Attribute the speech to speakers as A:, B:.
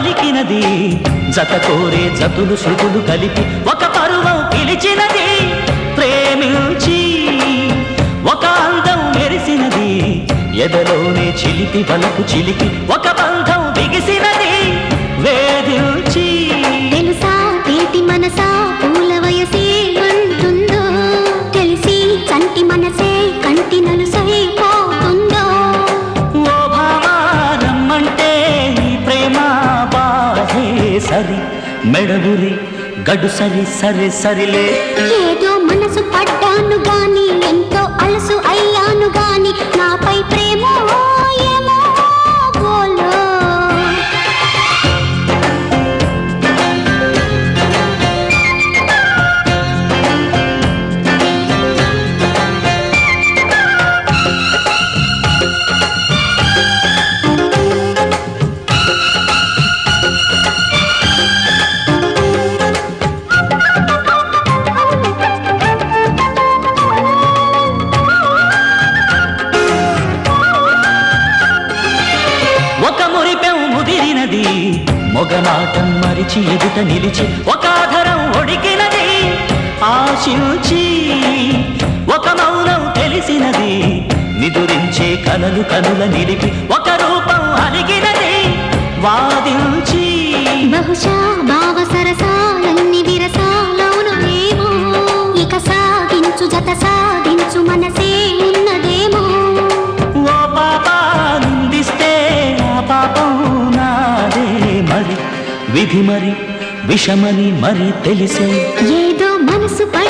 A: పలికినది. జత కోరే జతులు శృతులు కలిపి ఒక పరువం పిలిచినది. ప్రేమించి ఒక అందం మెరిసినది. ఎదలోనే చిలిపి వలకు చిలికి ఒక బంధం బిగిసినది. వేధించి మెడబురి గడు సరి సరి సరిలే.
B: ఏదో మనసు పడ్డాను గాని ఎంత
A: మురిపెం మొగమాటం మరిచి ఎదుట నిలిచి ఒక ఆధరం ఒడికినది. ఆశించి ఒక మౌనం తెలిసినది. నిదురించే కలలు కనుల నిలిపి ఒక రూపం అలిగినది. వాదించి
B: బహుశా భావ
A: సరసా విధి మరి విషమని మరి తెలిసే.
B: ఏదో మనసు పడి